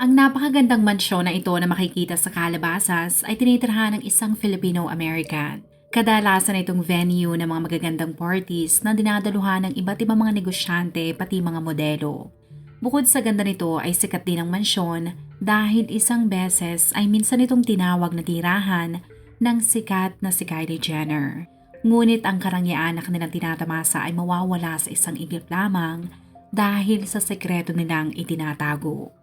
Ang napakagandang mansyon na ito na makikita sa Calabasas ay tinitirhan ng isang Filipino-American. Kadalasan itong venue ng mga magagandang parties na dinadaluhan ng iba't ibang mga negosyante pati mga modelo. Bukod sa ganda nito ay sikat din ang mansyon dahil isang beses ay minsan itong tinawag na tirahan ng sikat na si Kylie Jenner. Ngunit ang karangyaan na kanilang tinatamasa ay mawawala sa isang iglap lamang dahil sa sekreto nilang itinatago.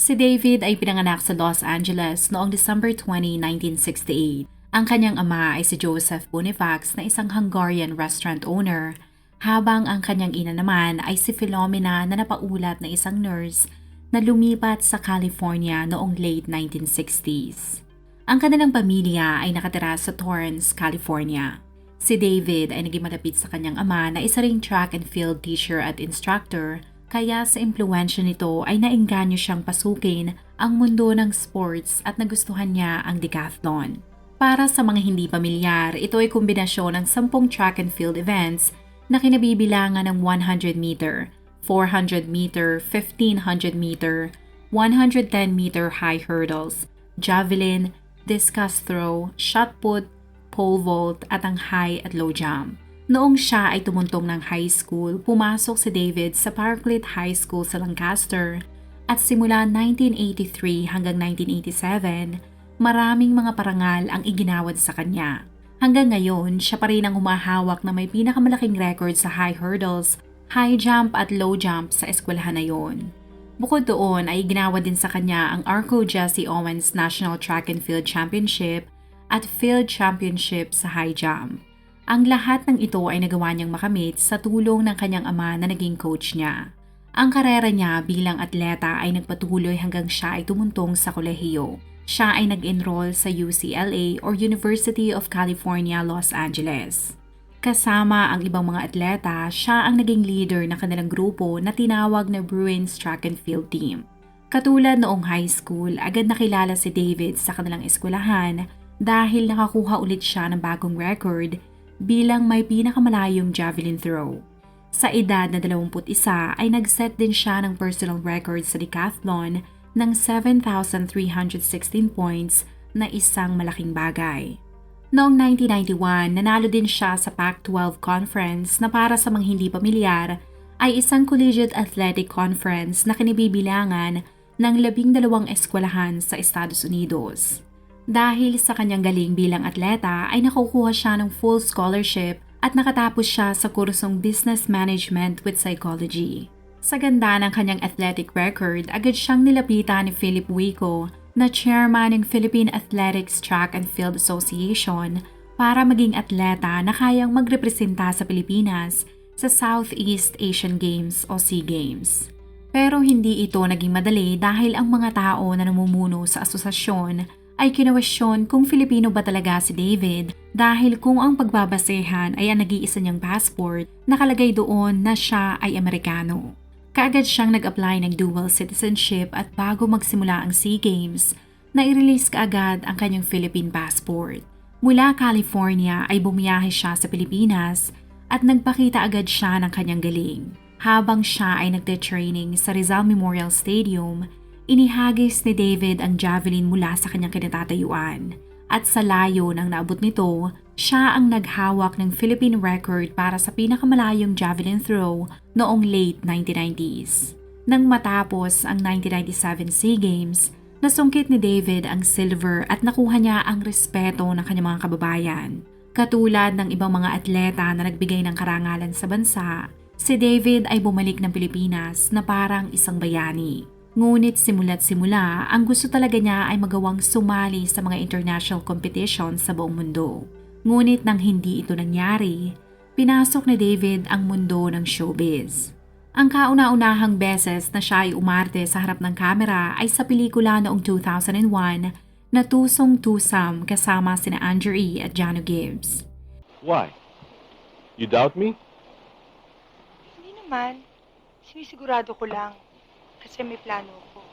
Si David ay pinanganak sa Los Angeles noong December 20, 1968. Ang kanyang ama ay si Joseph Bonifax na isang Hungarian restaurant owner, habang ang kanyang ina naman ay si Philomena na napaulat na isang nurse na lumipat sa California noong late 1960s. Ang kanilang pamilya ay nakatira sa Torrance, California. Si David ay naging malapit sa kanyang ama na isa ring track and field teacher at instructor kaya sa impluensya nito ay nainganyo siyang pasukin ang mundo ng sports at nagustuhan niya ang decathlon. Para sa mga hindi pamilyar, ito ay kombinasyon ng 10 track and field events na kinabibilangan ng 100 meter, 400 meter, 1500 meter, 110 meter high hurdles, javelin, discus throw, shot put, pole vault at ang high at low jump. Noong siya ay tumuntong ng high school, pumasok si David sa Parklet High School sa Lancaster at simula 1983 hanggang 1987, maraming mga parangal ang iginawad sa kanya. Hanggang ngayon, siya pa rin ang humahawak na may pinakamalaking record sa high hurdles, high jump at low jump sa eskwelahan na yon. Bukod doon ay ginawa din sa kanya ang Arco Jesse Owens National Track and Field Championship at Field Championship sa high jump. Ang lahat ng ito ay nagawa niyang makamit sa tulong ng kanyang ama na naging coach niya. Ang karera niya bilang atleta ay nagpatuloy hanggang siya ay tumuntong sa kolehiyo. Siya ay nag-enroll sa UCLA or University of California, Los Angeles. Kasama ang ibang mga atleta, siya ang naging leader ng kanilang grupo na tinawag na Bruins Track and Field Team. Katulad noong high school, agad nakilala si David sa kanilang eskwelahan dahil nakakuha ulit siya ng bagong record bilang may pinakamalayong javelin throw. Sa edad na 21 ay nag-set din siya ng personal record sa decathlon ng 7,316 points na isang malaking bagay. Noong 1991, nanalo din siya sa Pac-12 Conference na para sa mga hindi pamilyar ay isang collegiate athletic conference na kinibibilangan ng labing dalawang eskwelahan sa Estados Unidos. Dahil sa kanyang galing bilang atleta ay nakukuha siya ng full scholarship at nakatapos siya sa kursong Business Management with Psychology. Sa ganda ng kanyang athletic record, agad siyang nilapitan ni Philip Wico na chairman ng Philippine Athletics Track and Field Association para maging atleta na kayang magrepresenta sa Pilipinas sa Southeast Asian Games o SEA Games. Pero hindi ito naging madali dahil ang mga tao na namumuno sa asosasyon ay kinawestiyon kung Filipino ba talaga si David dahil kung ang pagbabasehan ay ang nag-iisa niyang passport, nakalagay doon na siya ay Amerikano. Kaagad siyang nag-apply ng dual citizenship at bago magsimula ang SEA Games, na-release kaagad ang kanyang Philippine passport. Mula California ay bumiyahe siya sa Pilipinas at nagpakita agad siya ng kanyang galing. Habang siya ay nagte-training sa Rizal Memorial Stadium, Inihagis ni David ang javelin mula sa kanyang kinatatayuan at sa layo ng naabot nito, siya ang naghawak ng Philippine record para sa pinakamalayong javelin throw noong late 1990s. Nang matapos ang 1997 SEA Games, nasungkit ni David ang silver at nakuha niya ang respeto ng kanyang mga kababayan. Katulad ng ibang mga atleta na nagbigay ng karangalan sa bansa, si David ay bumalik ng Pilipinas na parang isang bayani. Ngunit simula't simula, ang gusto talaga niya ay magawang sumali sa mga international competition sa buong mundo. Ngunit nang hindi ito nangyari, pinasok ni David ang mundo ng showbiz. Ang kauna-unahang beses na siya ay umarte sa harap ng kamera ay sa pelikula noong 2001 na Tusong Tusam kasama sina Andrew E. at Jano Gibbs. Why? You doubt me? Hindi naman. Sinisigurado ko lang. Kasi may plano ko.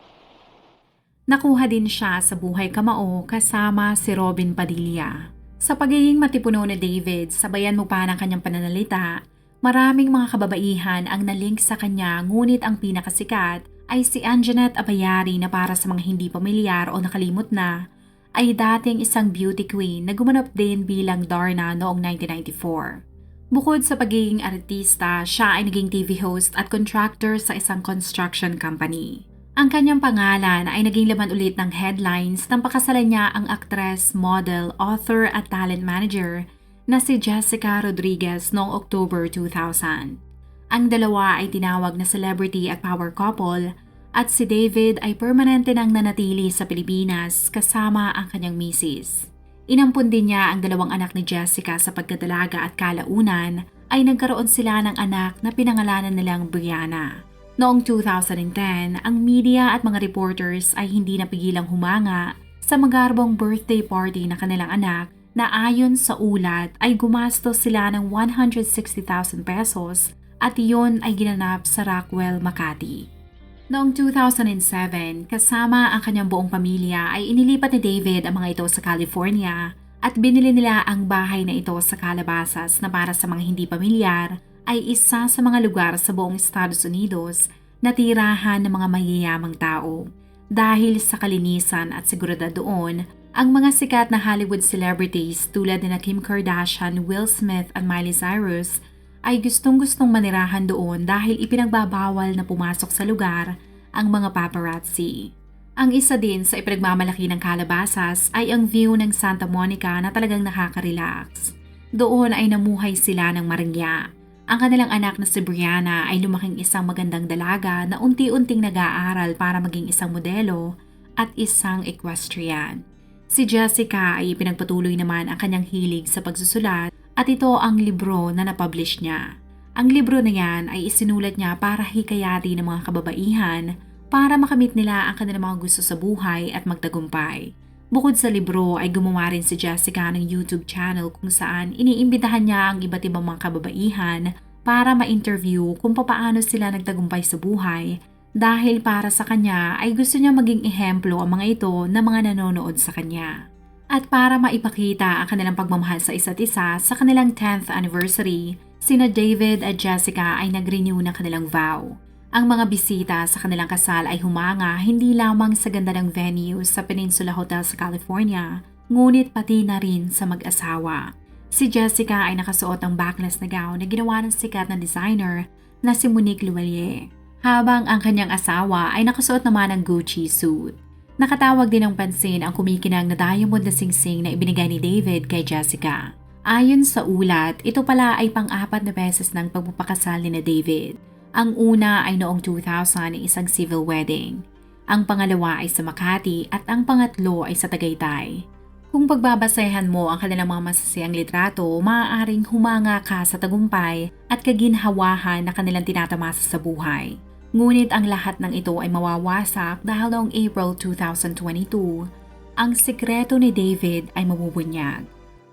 Nakuha din siya sa buhay kamao kasama si Robin Padilla. Sa pagiging matipuno ni David, sabayan mo pa ng kanyang pananalita, maraming mga kababaihan ang nalink sa kanya ngunit ang pinakasikat ay si Anjanette Abayari na para sa mga hindi pamilyar o nakalimot na, ay dating isang beauty queen na gumanap din bilang Darna noong 1994. Bukod sa pagiging artista, siya ay naging TV host at contractor sa isang construction company. Ang kanyang pangalan ay naging laman ulit ng headlines nang pakasalan niya ang aktres, model, author at talent manager na si Jessica Rodriguez noong October 2000. Ang dalawa ay tinawag na celebrity at power couple at si David ay permanente nang nanatili sa Pilipinas kasama ang kanyang misis. Inampun din niya ang dalawang anak ni Jessica sa pagdadalaga at kalaunan ay nagkaroon sila ng anak na pinangalanan nilang Brianna. Noong 2010, ang media at mga reporters ay hindi napigilang humanga sa magarbong birthday party na kanilang anak na ayon sa ulat ay gumastos sila ng 160,000 pesos at iyon ay ginanap sa Rockwell, Makati. Noong 2007, kasama ang kanyang buong pamilya ay inilipat ni David ang mga ito sa California at binili nila ang bahay na ito sa Calabasas na para sa mga hindi pamilyar ay isa sa mga lugar sa buong Estados Unidos na tirahan ng mga mayayamang tao. Dahil sa kalinisan at seguridad doon, ang mga sikat na Hollywood celebrities tulad ni Kim Kardashian, Will Smith at Miley Cyrus ay gustong-gustong manirahan doon dahil ipinagbabawal na pumasok sa lugar ang mga paparazzi. Ang isa din sa ipinagmamalaki ng Calabasas ay ang view ng Santa Monica na talagang nakaka-relax. Doon ay namuhay sila ng marangya. Ang kanilang anak na si Brianna ay lumaking isang magandang dalaga na unti-unting nag-aaral para maging isang modelo at isang equestrian. Si Jessica ay ipinagpatuloy naman ang kanyang hilig sa pagsusulat at ito ang libro na napublish niya. Ang libro na yan ay isinulat niya para hikayati ng mga kababaihan para makamit nila ang kanilang mga gusto sa buhay at magtagumpay. Bukod sa libro ay gumawa rin si Jessica ng YouTube channel kung saan iniimbitahan niya ang iba't ibang mga kababaihan para ma-interview kung papaano sila nagtagumpay sa buhay dahil para sa kanya ay gusto niya maging ehemplo ang mga ito na mga nanonood sa kanya. At para maipakita ang kanilang pagmamahal sa isa't isa sa kanilang 10th anniversary, sina David at Jessica ay nag-renew ng kanilang vow. Ang mga bisita sa kanilang kasal ay humanga hindi lamang sa ganda ng venue sa Peninsula Hotel sa California, ngunit pati na rin sa mag-asawa. Si Jessica ay nakasuot ng backless na gown na ginawa ng sikat na designer na si Monique Luelier, habang ang kanyang asawa ay nakasuot naman ng Gucci suit. Nakatawag din ng pansin ang kumikinang na diamond na singsing na ibinigay ni David kay Jessica. Ayon sa ulat, ito pala ay pang-apat na beses ng pagpapakasal ni na David. Ang una ay noong 2000 ay isang civil wedding. Ang pangalawa ay sa Makati at ang pangatlo ay sa Tagaytay. Kung pagbabasehan mo ang kanilang mga masasayang litrato, maaaring humanga ka sa tagumpay at kaginhawahan na kanilang tinatamasa sa buhay. Ngunit ang lahat ng ito ay mawawasak dahil noong April 2022, ang sikreto ni David ay mabubunyag.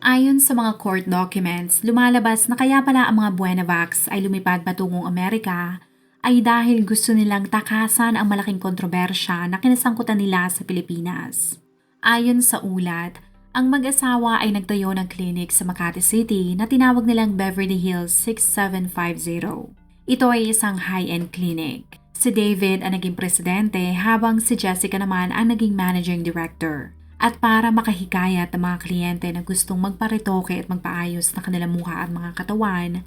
Ayon sa mga court documents, lumalabas na kaya pala ang mga Buenavax ay lumipad patungong Amerika ay dahil gusto nilang takasan ang malaking kontrobersya na kinasangkutan nila sa Pilipinas. Ayon sa ulat, ang mag-asawa ay nagtayo ng clinic sa Makati City na tinawag nilang Beverly Hills 6750. Ito ay isang high-end clinic. Si David ang naging presidente habang si Jessica naman ang naging managing director. At para makahikayat ng mga kliyente na gustong magparitoke at magpaayos na kanilang mukha at mga katawan,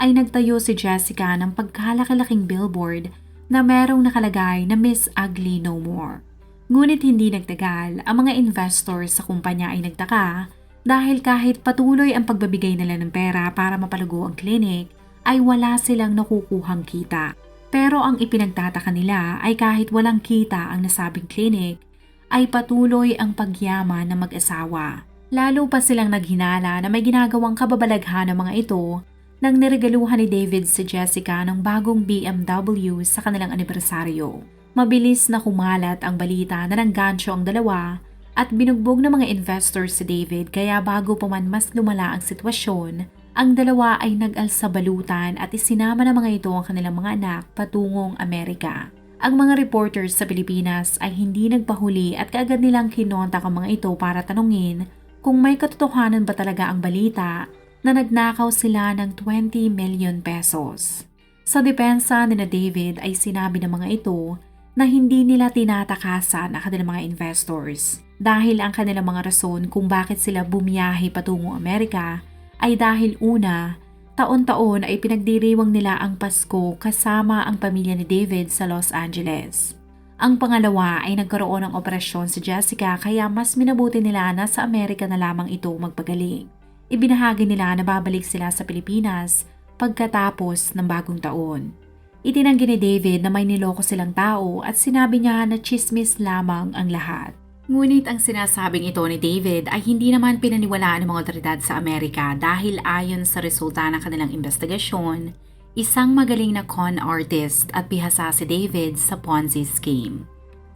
ay nagtayo si Jessica ng pagkalaki-laking billboard na merong nakalagay na Miss Ugly No More. Ngunit hindi nagtagal, ang mga investors sa kumpanya ay nagtaka dahil kahit patuloy ang pagbabigay nila ng pera para mapalugo ang clinic, ay wala silang nakukuhang kita. Pero ang ipinagtataka nila ay kahit walang kita ang nasabing clinic, ay patuloy ang pagyaman ng mag-asawa. Lalo pa silang naghinala na may ginagawang kababalaghan ng mga ito nang niregaluhan ni David si Jessica ng bagong BMW sa kanilang anibersaryo. Mabilis na kumalat ang balita na nanggancho ang dalawa at binugbog ng mga investors si David kaya bago pa man mas lumala ang sitwasyon, ang dalawa ay nag-alsa balutan at isinama ng mga ito ang kanilang mga anak patungong Amerika. Ang mga reporters sa Pilipinas ay hindi nagpahuli at kaagad nilang kinontak ang mga ito para tanungin kung may katotohanan ba talaga ang balita na nagnakaw sila ng 20 million pesos. Sa depensa ni na David ay sinabi ng mga ito na hindi nila tinatakasan ang kanilang mga investors dahil ang kanilang mga rason kung bakit sila bumiyahe patungong Amerika ay dahil una, taon-taon ay pinagdiriwang nila ang Pasko kasama ang pamilya ni David sa Los Angeles. Ang pangalawa ay nagkaroon ng operasyon si Jessica kaya mas minabuti nila na sa Amerika na lamang ito magpagaling. Ibinahagi nila na babalik sila sa Pilipinas pagkatapos ng bagong taon. Itinanggi ni David na may niloko silang tao at sinabi niya na chismis lamang ang lahat. Ngunit ang sinasabing ito ni David ay hindi naman pinaniwalaan ng mga otoridad sa Amerika dahil ayon sa resulta ng kanilang investigasyon, isang magaling na con artist at pihasa si David sa Ponzi scheme.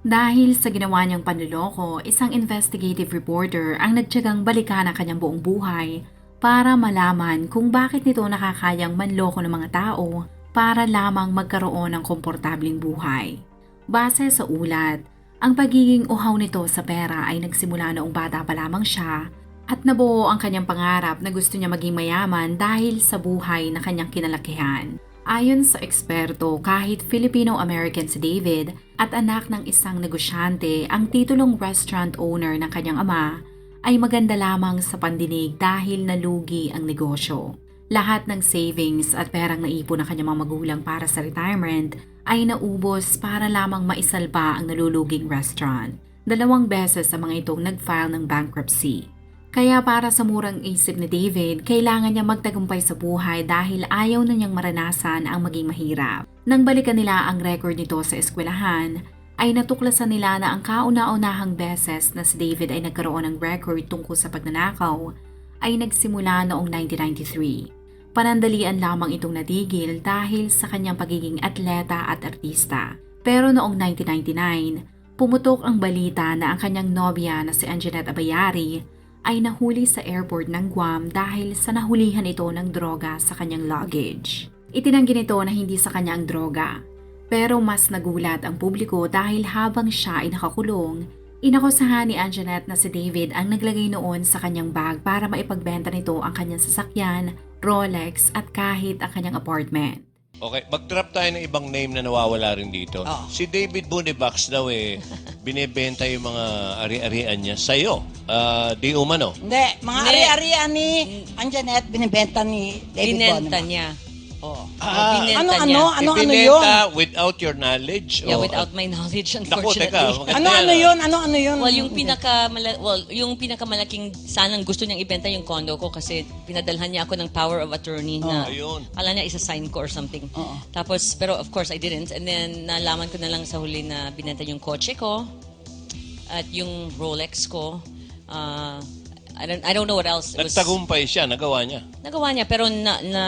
Dahil sa ginawa niyang panluloko, isang investigative reporter ang nagtyagang balikan ang kanyang buong buhay para malaman kung bakit nito nakakayang manloko ng mga tao para lamang magkaroon ng komportabling buhay. Base sa ulat, ang pagiging uhaw nito sa pera ay nagsimula noong bata pa lamang siya at nabuo ang kanyang pangarap na gusto niya maging mayaman dahil sa buhay na kanyang kinalakihan. Ayon sa eksperto, kahit Filipino-American si David at anak ng isang negosyante, ang titulong restaurant owner ng kanyang ama ay maganda lamang sa pandinig dahil nalugi ang negosyo. Lahat ng savings at perang naipon ng kanyang mga magulang para sa retirement ay naubos para lamang maisalba ang naluluging restaurant. Dalawang beses ang mga itong nag-file ng bankruptcy. Kaya para sa murang isip ni David, kailangan niya magtagumpay sa buhay dahil ayaw na niyang maranasan ang maging mahirap. Nang balikan nila ang record nito sa eskwelahan, ay natuklasan nila na ang kauna-unahang beses na si David ay nagkaroon ng record tungkol sa pagnanakaw ay nagsimula noong 1993. Panandalian lamang itong natigil dahil sa kanyang pagiging atleta at artista. Pero noong 1999, pumutok ang balita na ang kanyang nobya na si Anjanette Abayari ay nahuli sa airport ng Guam dahil sa nahulihan ito ng droga sa kanyang luggage. Itinanggi nito na hindi sa kanya ang droga. Pero mas nagulat ang publiko dahil habang siya ay nakakulong, inakusahan ni Anjanette na si David ang naglagay noon sa kanyang bag para maipagbenta nito ang kanyang sasakyan, Rolex at kahit ang kanyang apartment. Okay, mag-drop tayo ng ibang name na nawawala rin dito. Oh. Si David Bonifax daw eh, binebenta yung mga ari-arian niya sa'yo. Ah, di umano. Hindi, mga Hindi. ari-arian ni Anjanette, binibenta ni David Binenta Boneman. niya. Oo. Ah, binenta Ano, niya. ano, ano, ano yun? Ibinenta without your knowledge? Yeah, O- without my knowledge, Naku, unfortunately. teka. maganda Ano, yan, ano ah. yun? Ano, ano yun? Well, yung pinaka well, yung pinakamalaking sanang gusto niyang ibenta yung condo ko kasi pinadalhan niya ako ng power of attorney na Ayun. kala niya isa-sign ko or something. Oo. Tapos, pero of course I didn't. And then, nalaman ko na lang sa huli na binenta yung kotse ko at yung Rolex ko. Uh, I don't I don't know what else. It was- Nagtagumpay siya, nagawa niya. Nagawa niya pero na, na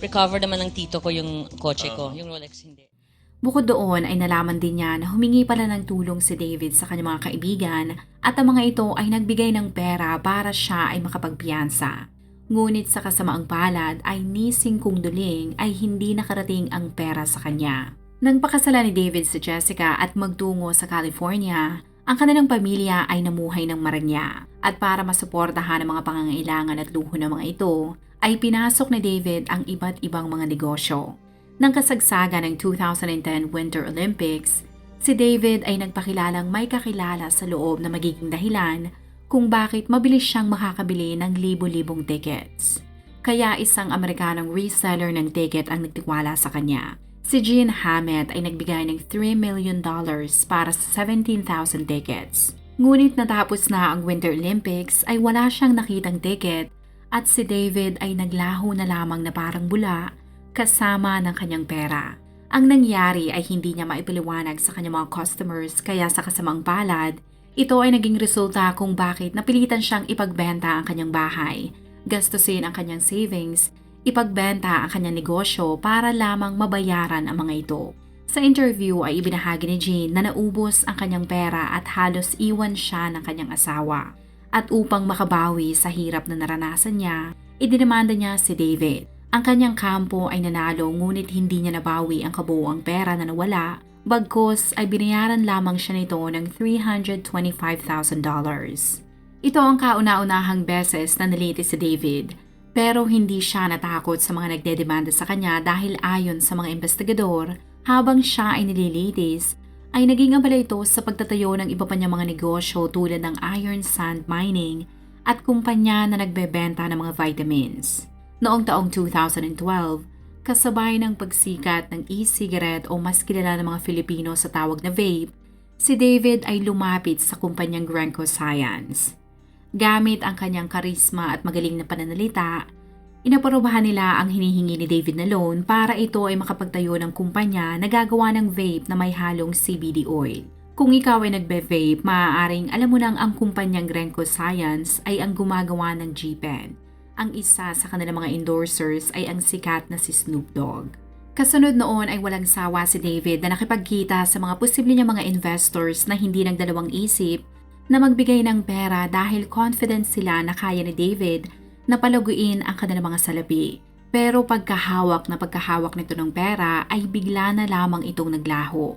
recover naman ng tito ko yung kotse ko, yung Rolex hindi. Bukod doon ay nalaman din niya na humingi pala ng tulong si David sa kanyang mga kaibigan at ang mga ito ay nagbigay ng pera para siya ay makapagpiyansa. Ngunit sa kasamaang palad ay nising kung duling ay hindi nakarating ang pera sa kanya. Nang pakasala ni David si Jessica at magtungo sa California, ang kanilang pamilya ay namuhay ng maranya at para masuportahan ang mga pangangailangan at luho ng mga ito, ay pinasok ni David ang iba't ibang mga negosyo. Nang kasagsaga ng 2010 Winter Olympics, si David ay nagpakilalang may kakilala sa loob na magiging dahilan kung bakit mabilis siyang makakabili ng libo-libong tickets. Kaya isang Amerikanong reseller ng ticket ang nagtiwala sa kanya. Si Jean Hammett ay nagbigay ng $3 million dollars para sa 17,000 tickets. Ngunit natapos na ang Winter Olympics ay wala siyang nakitang ticket at si David ay naglaho na lamang na parang bula kasama ng kanyang pera. Ang nangyari ay hindi niya maipaliwanag sa kanyang mga customers kaya sa kasamang palad, ito ay naging resulta kung bakit napilitan siyang ipagbenta ang kanyang bahay, gastusin ang kanyang savings, ipagbenta ang kanyang negosyo para lamang mabayaran ang mga ito. Sa interview ay ibinahagi ni Jean na naubos ang kanyang pera at halos iwan siya ng kanyang asawa. At upang makabawi sa hirap na naranasan niya, idinamanda niya si David. Ang kanyang kampo ay nanalo ngunit hindi niya nabawi ang kabuuang pera na nawala, bagkos ay binayaran lamang siya nito ng $325,000. Ito ang kauna-unahang beses na naliti si David, pero hindi siya natakot sa mga nagdedemanda sa kanya dahil ayon sa mga investigador, habang siya ay nililitis, ay naging abala ito sa pagtatayo ng iba pa niyang mga negosyo tulad ng iron sand mining at kumpanya na nagbebenta ng mga vitamins. Noong taong 2012, kasabay ng pagsikat ng e-cigarette o mas kilala ng mga Filipino sa tawag na vape, si David ay lumapit sa kumpanyang Grenco Science. Gamit ang kanyang karisma at magaling na pananalita, inaprobahan nila ang hinihingi ni David na loan para ito ay makapagtayo ng kumpanya na gagawa ng vape na may halong CBD oil. Kung ikaw ay nagbe-vape, maaaring alam mo nang ang kumpanyang Grenco Science ay ang gumagawa ng G-Pen. Ang isa sa kanilang mga endorsers ay ang sikat na si Snoop Dogg. Kasunod noon ay walang sawa si David na nakipagkita sa mga posible niyang mga investors na hindi nagdalawang isip na magbigay ng pera dahil confident sila na kaya ni David na palaguin ang kanilang mga salapi. Pero pagkahawak na pagkahawak nito ng pera ay bigla na lamang itong naglaho.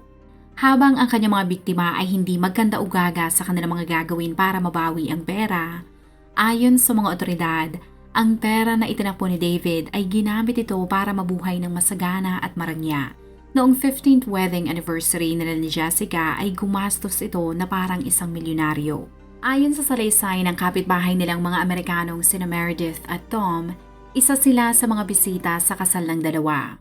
Habang ang kanyang mga biktima ay hindi magkanda ugaga sa kanilang mga gagawin para mabawi ang pera, ayon sa mga otoridad, ang pera na itinakbo ni David ay ginamit ito para mabuhay ng masagana at marangya. Noong 15th wedding anniversary nila ni Jessica ay gumastos ito na parang isang milyonaryo. Ayon sa salaysay ng kapitbahay nilang mga Amerikanong sina Meredith at Tom, isa sila sa mga bisita sa kasal ng dalawa.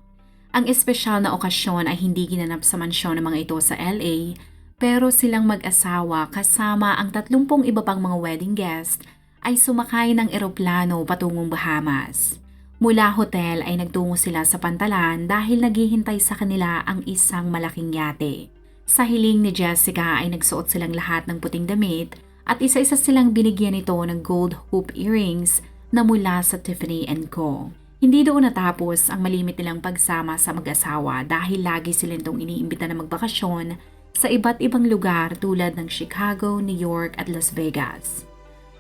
Ang espesyal na okasyon ay hindi ginanap sa mansyon ng mga ito sa LA, pero silang mag-asawa kasama ang 30 iba pang mga wedding guest ay sumakay ng eroplano patungong Bahamas. Mula hotel ay nagtungo sila sa pantalan dahil naghihintay sa kanila ang isang malaking yate. Sa hiling ni Jessica ay nagsuot silang lahat ng puting damit at isa-isa silang binigyan nito ng gold hoop earrings na mula sa Tiffany Co. Hindi doon natapos ang malimit nilang pagsama sa mag-asawa dahil lagi sila itong iniimbita na magbakasyon sa iba't ibang lugar tulad ng Chicago, New York at Las Vegas.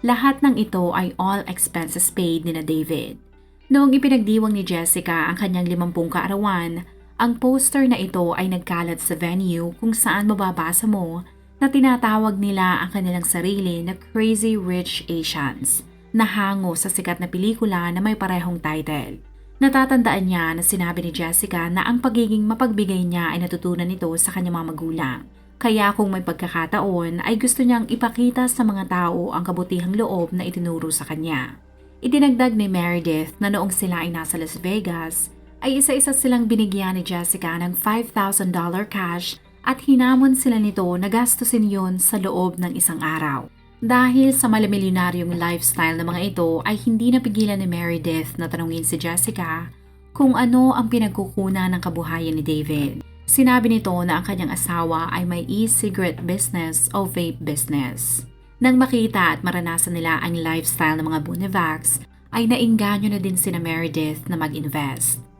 Lahat ng ito ay all expenses paid ni na David. Noong ipinagdiwang ni Jessica ang kanyang limampung kaarawan, ang poster na ito ay nagkalat sa venue kung saan mababasa mo na tinatawag nila ang kanilang sarili na Crazy Rich Asians na hango sa sikat na pelikula na may parehong title. Natatandaan niya na sinabi ni Jessica na ang pagiging mapagbigay niya ay natutunan nito sa kanyang mga magulang. Kaya kung may pagkakataon ay gusto niyang ipakita sa mga tao ang kabutihang loob na itinuro sa kanya. Idinagdag ni Meredith na noong sila ay nasa Las Vegas, ay isa-isa silang binigyan ni Jessica ng $5,000 cash at hinamon sila nito na gastusin yon sa loob ng isang araw. Dahil sa malamilyonaryong lifestyle ng mga ito ay hindi napigilan ni Meredith na tanungin si Jessica kung ano ang pinagkukunan ng kabuhayan ni David. Sinabi nito na ang kanyang asawa ay may e-cigarette business o vape business. Nang makita at maranasan nila ang lifestyle ng mga Bonivacs, ay nainganyo na din sina Meredith na mag-invest.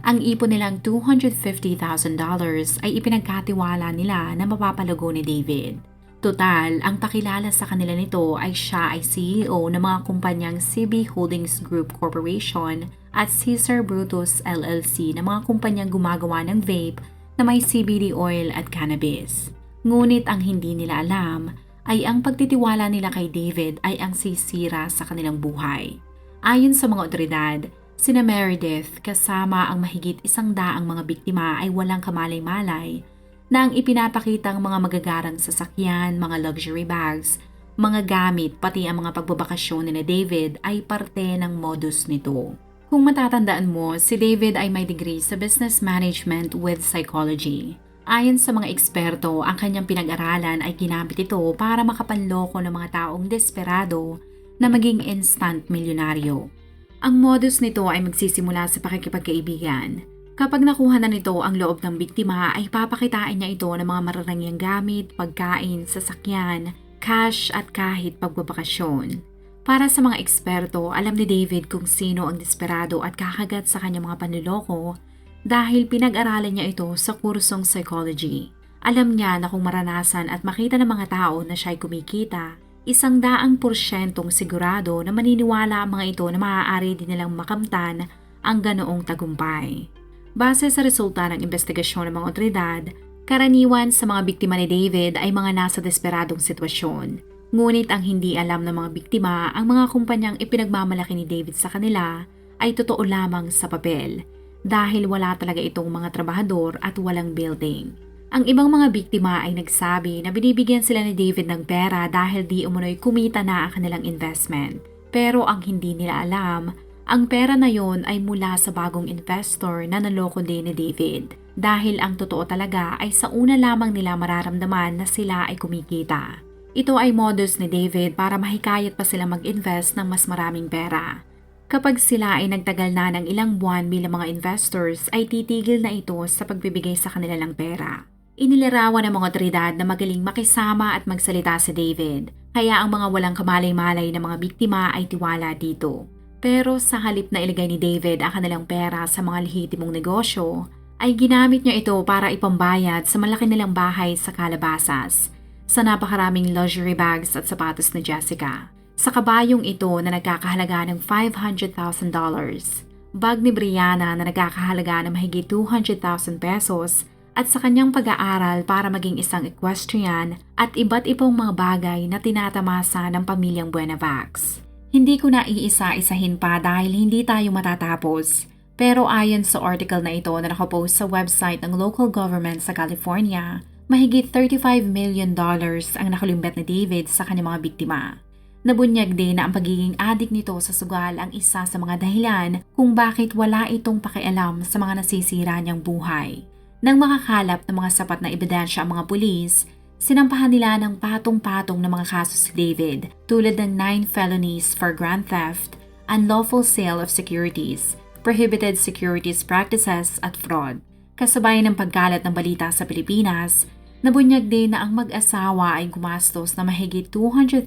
Ang ipon nilang $250,000 ay ipinagkatiwala nila na mapapalago ni David. Total, ang pakilala sa kanila nito ay siya ay CEO ng mga kumpanyang CB Holdings Group Corporation at Caesar Brutus LLC na mga kumpanyang gumagawa ng vape na may CBD oil at cannabis. Ngunit ang hindi nila alam ay ang pagtitiwala nila kay David ay ang sisira sa kanilang buhay. Ayon sa mga otoridad, sina Meredith kasama ang mahigit isang daang mga biktima ay walang kamalay-malay na ang ipinapakitang mga magagarang sasakyan, mga luxury bags, mga gamit pati ang mga pagbabakasyon ni David ay parte ng modus nito. Kung matatandaan mo, si David ay may degree sa Business Management with Psychology. Ayon sa mga eksperto, ang kanyang pinag-aralan ay ginamit ito para makapanloko ng mga taong desperado na maging instant milyonaryo. Ang modus nito ay magsisimula sa pakikipagkaibigan. Kapag nakuha na nito ang loob ng biktima ay papakitain niya ito ng mga mararangyang gamit, pagkain, sasakyan, cash at kahit pagbabakasyon. Para sa mga eksperto, alam ni David kung sino ang desperado at kakagat sa kanyang mga panluloko dahil pinag-aralan niya ito sa kursong psychology. Alam niya na kung maranasan at makita ng mga tao na siya'y kumikita, isang daang porsyentong sigurado na maniniwala ang mga ito na maaari din nilang makamtan ang ganoong tagumpay. Base sa resulta ng investigasyon ng mga otoridad, karaniwan sa mga biktima ni David ay mga nasa desperadong sitwasyon. Ngunit ang hindi alam ng mga biktima, ang mga kumpanyang ipinagmamalaki ni David sa kanila ay totoo lamang sa papel dahil wala talaga itong mga trabahador at walang building. Ang ibang mga biktima ay nagsabi na binibigyan sila ni David ng pera dahil di umunoy kumita na ang kanilang investment. Pero ang hindi nila alam, ang pera na yon ay mula sa bagong investor na naloko din ni David. Dahil ang totoo talaga ay sa una lamang nila mararamdaman na sila ay kumikita. Ito ay modus ni David para mahikayat pa sila mag-invest ng mas maraming pera. Kapag sila ay nagtagal na ng ilang buwan bilang mga investors ay titigil na ito sa pagbibigay sa kanila ng pera. Inilarawan ng mga otoridad na magaling makisama at magsalita si David, kaya ang mga walang kamalay-malay na mga biktima ay tiwala dito. Pero sa halip na ilagay ni David ang kanilang pera sa mga lehitimong negosyo, ay ginamit niya ito para ipambayad sa malaki nilang bahay sa Calabasas, sa napakaraming luxury bags at sapatos ni Jessica, sa kabayong ito na nagkakahalaga ng $500,000, bag ni Brianna na nagkakahalaga ng mahigit 200,000 pesos at sa kanyang pag-aaral para maging isang equestrian at iba't ibang mga bagay na tinatamasa ng pamilyang Buenavax. Hindi ko na iisa-isahin pa dahil hindi tayo matatapos. Pero ayon sa article na ito na nakapost sa website ng local government sa California, mahigit 35 million dollars ang nakalumbet ni David sa kanyang mga biktima. Nabunyag din na ang pagiging adik nito sa sugal ang isa sa mga dahilan kung bakit wala itong pakialam sa mga nasisira niyang buhay. Nang makakalap ng mga sapat na ebidensya ang mga pulis, sinampahan nila ng patong-patong na mga kaso si David tulad ng 9 felonies for grand theft, unlawful sale of securities, prohibited securities practices at fraud. Kasabay ng pagkalat ng balita sa Pilipinas, nabunyag din na ang mag-asawa ay gumastos na mahigit $200,000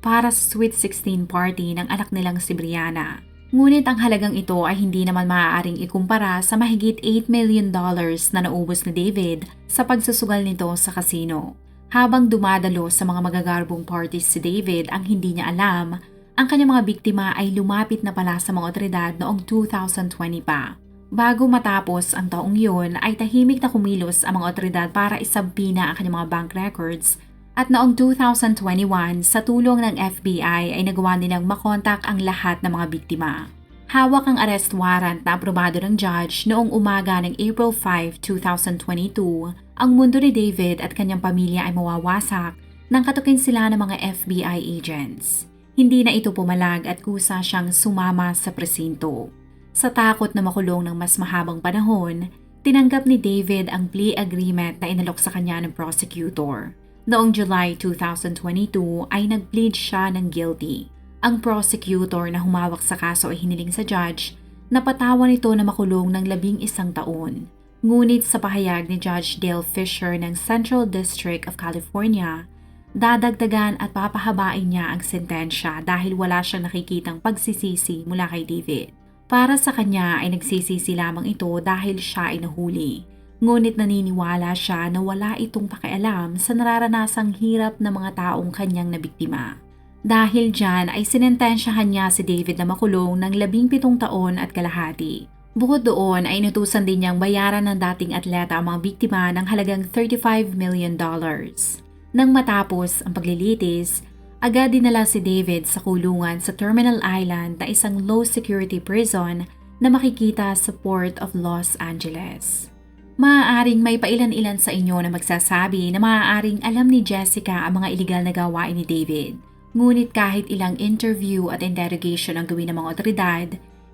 para sa Sweet 16 party ng anak nilang si Brianna. Ngunit ang halagang ito ay hindi naman maaaring ikumpara sa mahigit $8 million na naubos ni David sa pagsusugal nito sa kasino. Habang dumadalo sa mga magagarbong parties si David ang hindi niya alam, ang kanyang mga biktima ay lumapit na pala sa mga otoridad noong 2020 pa. Bago matapos ang taong yun ay tahimik na kumilos ang mga otoridad para isampina ang kanyang mga bank records at noong 2021 sa tulong ng FBI ay nagawa nilang makontak ang lahat ng mga biktima. Hawak ang arrest warrant na aprobado ng judge noong umaga ng April 5, 2022. Ang mundo ni David at kanyang pamilya ay mawawasak nang katukin sila ng mga FBI agents. Hindi na ito pumalag at kusa siyang sumama sa presinto. Sa takot na makulong ng mas mahabang panahon, tinanggap ni David ang plea agreement na inalok sa kanya ng prosecutor. Noong July 2022 ay nag-plead siya ng guilty. Ang prosecutor na humawak sa kaso ay hiniling sa judge na patawan ito na makulong ng labing isang taon. Ngunit sa pahayag ni Judge Dale Fisher ng Central District of California, dadagdagan at papahabain niya ang sentensya dahil wala siyang nakikitang pagsisisi mula kay David. Para sa kanya ay nagsisisi lamang ito dahil siya ay nahuli. Ngunit naniniwala siya na wala itong pakialam sa nararanasang hirap ng mga taong kanyang nabiktima. Dahil dyan ay sinentensyahan niya si David na makulong ng labing pitong taon at kalahati. Bukod doon ay inutusan din niyang bayaran ng dating atleta ang mga biktima ng halagang 35 million dollars. Nang matapos ang paglilitis, agad dinala si David sa kulungan sa Terminal Island na isang low-security prison na makikita sa Port of Los Angeles. Maaaring may pailan-ilan sa inyo na magsasabi na maaaring alam ni Jessica ang mga iligal na gawain ni David. Ngunit kahit ilang interview at interrogation ang gawin ng mga otoridad,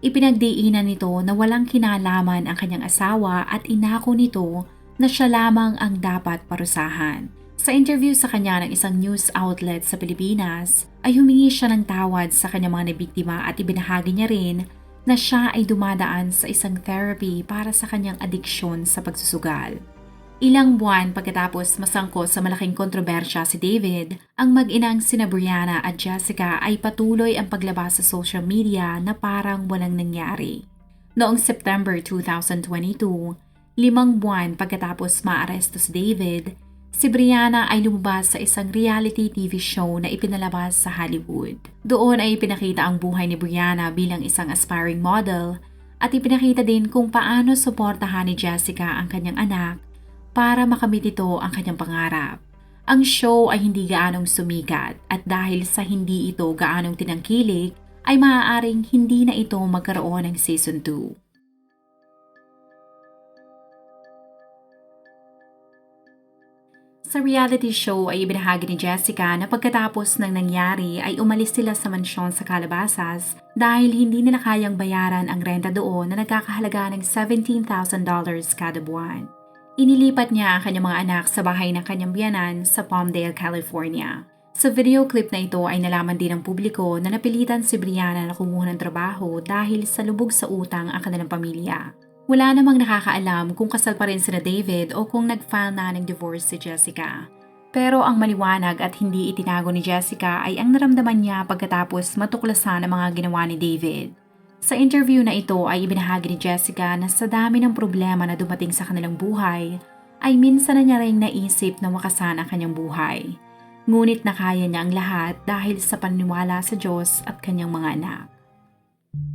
ipinagdiinan nito na walang kinalaman ang kanyang asawa at inako nito na siya lamang ang dapat parusahan. Sa interview sa kanya ng isang news outlet sa Pilipinas, ay humingi siya ng tawad sa kanyang mga nabiktima at ibinahagi niya rin na siya ay dumadaan sa isang therapy para sa kanyang adiksyon sa pagsusugal. Ilang buwan pagkatapos masangkot sa malaking kontrobersya si David, ang mag-inang sina Brianna at Jessica ay patuloy ang paglabas sa social media na parang walang nangyari. Noong September 2022, limang buwan pagkatapos maaresto si David, si Brianna ay lumabas sa isang reality TV show na ipinalabas sa Hollywood. Doon ay ipinakita ang buhay ni Brianna bilang isang aspiring model at ipinakita din kung paano suportahan ni Jessica ang kanyang anak para makamit ito ang kanyang pangarap. Ang show ay hindi gaanong sumikat at dahil sa hindi ito gaanong tinangkilik, ay maaaring hindi na ito magkaroon ng season 2. Sa reality show ay ibinahagi ni Jessica na pagkatapos ng nangyari ay umalis sila sa mansyon sa Calabasas dahil hindi nila kayang bayaran ang renta doon na nagkakahalaga ng $17,000 kada buwan. Inilipat niya ang kanyang mga anak sa bahay ng kanyang biyanan sa Palmdale, California. Sa video clip na ito ay nalaman din ng publiko na napilitan si Brianna na kumuha ng trabaho dahil sa lubog sa utang ang kanilang pamilya. Wala namang nakakaalam kung kasal pa rin sina David o kung nag-file na ng divorce si Jessica. Pero ang maliwanag at hindi itinago ni Jessica ay ang naramdaman niya pagkatapos matuklasan ang mga ginawa ni David. Sa interview na ito ay ibinahagi ni Jessica na sa dami ng problema na dumating sa kanilang buhay, ay minsan na niya rin naisip na wakasan ang kanyang buhay. Ngunit nakaya niya ang lahat dahil sa paniniwala sa Diyos at kanyang mga anak.